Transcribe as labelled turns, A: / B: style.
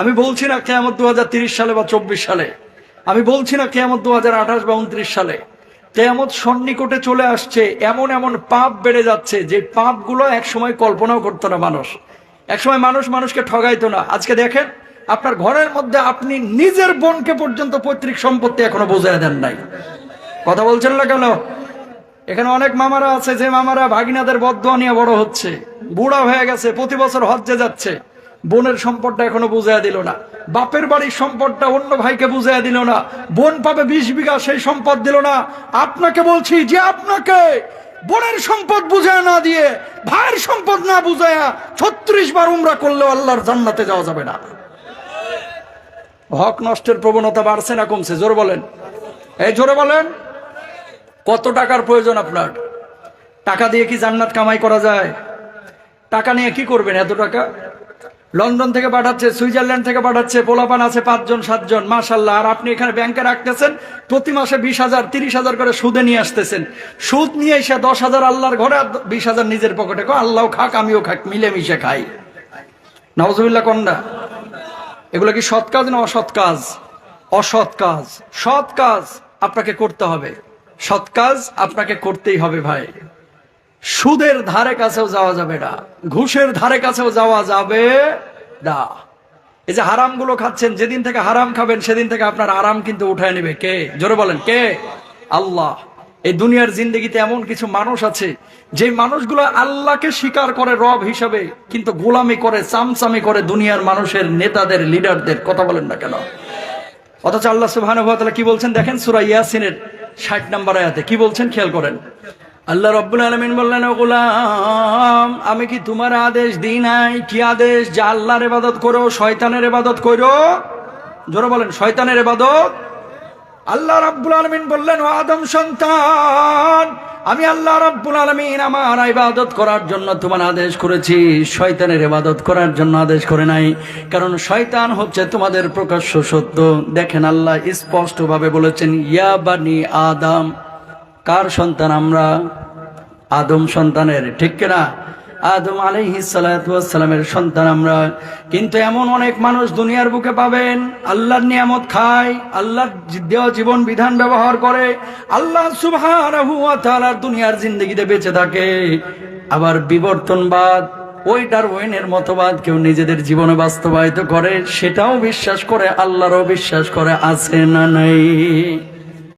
A: আমি বলছি না কেয়ামত দু সালে বা চব্বিশ সালে। আমি বলছি না কেয়ামত দু হাজার আঠাশ বা উনত্রিশ সালে। কেয়ামত সন্নিকটে চলে আসছে, এমন এমন পাপ বেড়ে যাচ্ছে, যে পাপগুলো একসময় কল্পনাও করতো না মানুষ। একসময় মানুষ মানুষকে ঠগাইতো না। আজকে দেখেন, আপনার ঘরের মধ্যে আপনি নিজের বোনকে পর্যন্ত পৈতৃক সম্পত্তি এখনও বোঝায় দেন নাই। কথা বলছেন না কেন? এখানে অনেক মামারা আছে, যে মামারা ভাগিনাদের বদয়া নিয়ে বড় হচ্ছে। বুড়া হয়ে গেছে, প্রতি বছর হজ্জে যাচ্ছে। বোনের সম্পদটা এখনও বুঝাইয়া দিল না। বাপের বাড়ির সম্পদটা অন্য ভাইকে বুঝাইয়া দিল না। বোন পাবে বিশ বিঘা, সেই সম্পদ দিল না। আপনাকে বলছি যে আপনাকে বোনের সম্পদ বুঝায় না দিয়ে, ভাইয়ের সম্পদ না বুঝায়া ছত্রিশ বার উমরা করলেও আল্লাহর জান্নাতে যাওয়া যাবে না। হক নষ্টের প্রবণতা বাড়ছে না কমছে? জোর বলেন। এই জোরে বলেন। কত টাকার প্রয়োজন আপনার? টাকা দিয়ে কি জান্নাত কামাই করা যায়? টাকা নিয়ে কি করবেন? এত টাকা? লন্ডন থেকে পাঠাচ্ছে, সুইজারল্যান্ড থেকে পাঠাচ্ছে, পোলাপান আছে পাঁচজন, সাতজন মাসাল্লাহ আর আপনি এখানে ব্যাংকে রাখতেছেন, প্রতি মাসে বিশ হাজার, তিরিশ হাজার করে সুদে নিয়ে আসতেছেন। সুদ নিয়ে এসে দশ হাজার আল্লাহর ঘরে বিশ হাজার নিজের পকেটে কো আল্লাহ খাক, আমিও খাক, মিলেমিশে খাই। নওয়াজুবিল্লাহ কন্যা এগুলো কি সৎ কাজ না অসৎ কাজ? অসৎ কাজ। সৎ কাজ আপনাকে করতে হবে। সৎ কাজ আপনাকে করতেই হবে ভাই। সুদের ধারে কাছেও যাওয়া যাবে না। ঘুষের ধারে কাছেও যাওয়া যাবে না। এই যে হারামগুলো খাচ্ছেন, যেদিন থেকে হারাম খাবেন, সেদিন থেকে আপনার আরাম কিন্তু উঠায় নেবে। কে? জোরে বলেন, কে? আল্লাহ। এই দুনিয়ার জিন্দগিতে এমন কিছু মানুষ আছে যে মানুষগুলো আল্লাহকে স্বীকার করে রব হিসাবে, কিন্তু গোলামি করে, চামচামি করে দুনিয়ার মানুষের নেতাদের, লিডারদের, কথা বলেন না কেন? অথচ আল্লাহ তাআলা কি বলছেন? দেখেন সূরা ইয়াসিনের 60 নম্বর আয়াতে, কি বলছেন? খেয়াল করেন। আল্লাহ রব্বুল আলমিন বললেন, ও গোলাম, আমি কি তোমার আদেশ দিই নাই? কি আদেশ? যে আল্লাহর ইবাদত করো, শয়তানের ইবাদত করো। জোরে বলেন, শয়তানের ইবাদত? আল্লাহ রাব্বুল আলামিন বললেন, ও আদম সন্তান, আমি আল্লাহ রাব্বুল আলমিন আমার ইবাদত করার জন্য তোমার আদেশ করেছি। শয়তানের ইবাদত করার জন্য আদেশ করে নাই। কারণ শয়তান হচ্ছে তোমাদের প্রকাশ্য সত্য। দেখেন আল্লাহ স্পষ্টভাবে বলেছেন, ইয়া বানি আদম কার সন্তান আমরা? আদম সন্তানের, ঠিক কিনা? আদম আলাইহিসালামের সন্তান আমরা। কিন্তু এমন অনেক মানুষ দুনিয়ার বুকে পাবেন, আল্লাহর নিয়ামত খায়, আল্লাহর দেওয়া জীবন বিধান ব্যবহার করে, আল্লাহ তাআলার দুনিয়ার জিন্দগিতে বেঁচে থাকে। আবার বিবর্তনবাদ, ওই ডারওয়েনের মতবাদ কেউ নিজেদের জীবনে বাস্তবায়িত করে, সেটাও বিশ্বাস করে, আল্লাহরও বিশ্বাস করে, আছে না নাই?